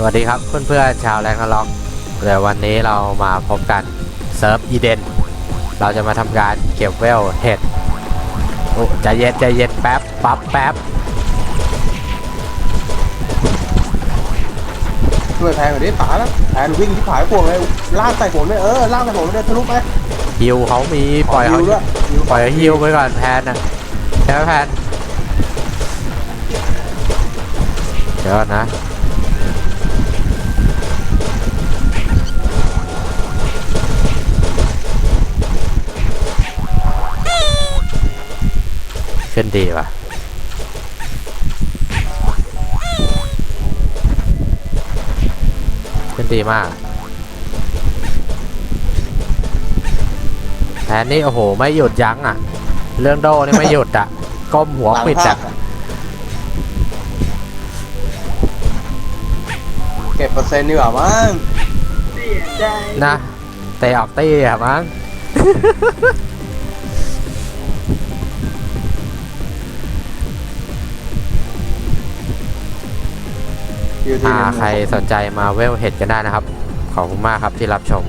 สวัสดีครับเพื่อนๆชาวแรงคล็อกเดี๋ยววันนี้เรามาพบกันเซิร์ฟอีเดนเราจะมาทำการเก็บเวลเห็ดโอ้ใจเย็นใจเย็นแป๊บปั๊บแป๊บช่วยแพงหน่อยดิป๋าแล้วแพนวิ่งที่ผายพวงเลยลากใส่ผมเลยเออลากใส่ผมเลยทะลุไปฮิวเขามีปล่อยเขาฮิวด้วยฮิวปล่อยเขาฮิวไปก่อนแพนนะใช่ไหมแพนเดี๋ยวก่อนนะขึ้นดีว่ะขึ้นดีมาก แผนนี่โอ้โห ไม่หยุดยั้งอะ เรื่องโดนี่ไม่หยุดอะ ก้มหัวหลังปิดภาอะคอะเก็บเปอร์เซ็นต์ดีกว่ามั้งเสียใจนะเตะออกตี้อะมั้ง อยู่ที่อ่าหนึ่งใครสนใจมาเวลเห็ดกันได้นะครับ ขอบคุณมากครับที่รับชม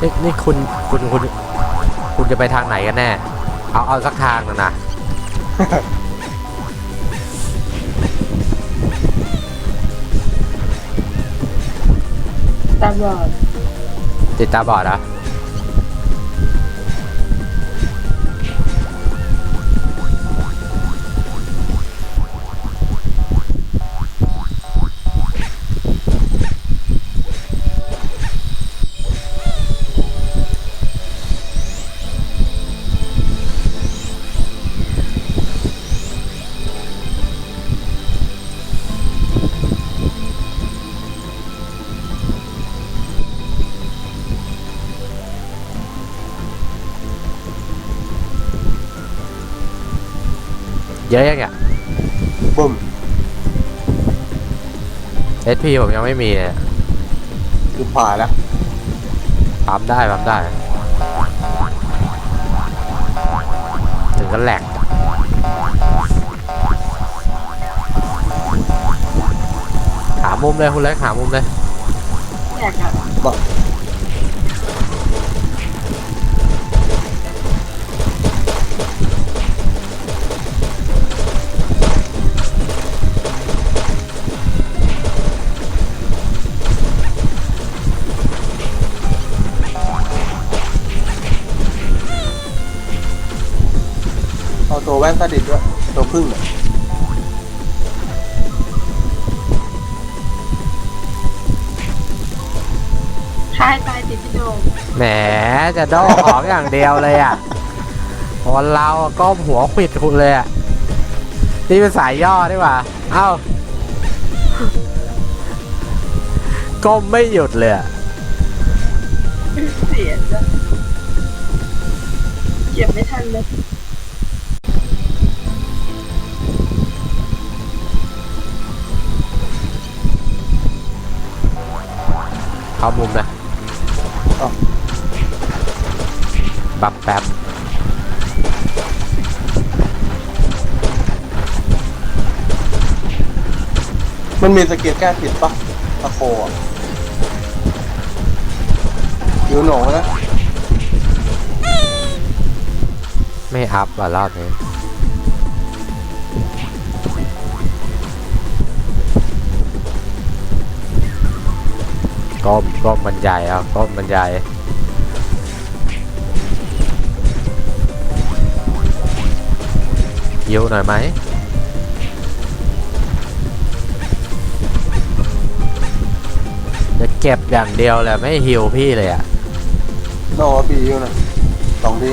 นี่นี่คุณคุณคุณ คุณจะไปทางไหนกันแน่ เอาเอาสักทางหนึงนะตาบอดติดตาบอดเหรอะ เยอะยังเนี่ยบุ้มเอสพีผมยังไม่มีเลยคือผายแล้วปั๊มได้ปั๊มได้ ถึงกันแหลกหามุมเลยคุณเล็กหามุมเลยแยกอะบอก เอาตัวแว่นตาดิดด้วย ตัวพึ่งเนี่ยชายตายติดพี่โดมแหมจะโดของอย่างเดียวเลยอะคนเราอะก้มหัวขวิดคุณเลยอะนี่เป็นสายย่อดีกว่า เอ้าก้มไม่หยุดเลยอะเสียใจเก็บไม่ทันเลย เข้ามุมเลยเอาบับแป๊บมันมีสกิลแก้ผิดปะตะโคอะอยู่หนงนะ ไม่อัพอะรอบนี้ ก้มก้มบรรยายเอาก้มบรรยายยิวหน่อยไหมจะเก็บอย่างเดียวเลยไม่หิวพี่เลยอะโนปีอยู่นะสองที